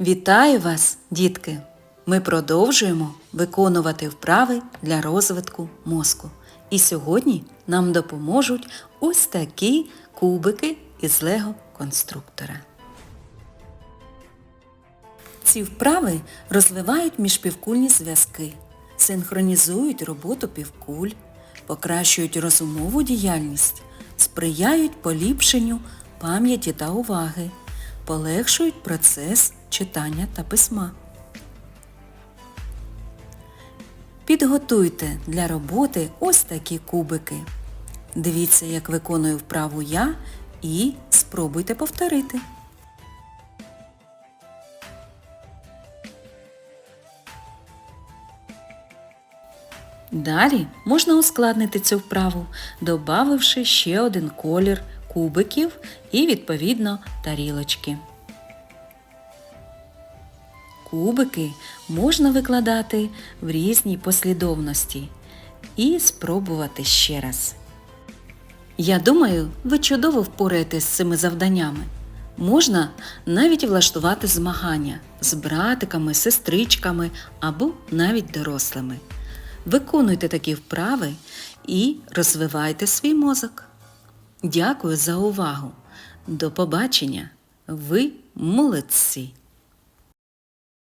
Вітаю вас, дітки! Ми продовжуємо виконувати вправи для розвитку мозку. І сьогодні нам допоможуть ось такі кубики із лего конструктора. Ці вправи розвивають міжпівкульні зв'язки, синхронізують роботу півкуль, покращують розумову діяльність, сприяють поліпшенню пам'яті та уваги, полегшують процес читання та письма. Підготуйте для роботи ось такі кубики. Дивіться, як виконую вправу я і спробуйте повторити. Далі можна ускладнити цю вправу, додавши ще один колір кубиків і, відповідно, тарілочки. Кубики можна викладати в різній послідовності і спробувати ще раз. Я думаю, ви чудово впораєтесь з цими завданнями. Можна навіть влаштувати змагання з братиками, сестричками або навіть дорослими. Виконуйте такі вправи і розвивайте свій мозок. Дякую за увагу. До побачення! Ви молодці!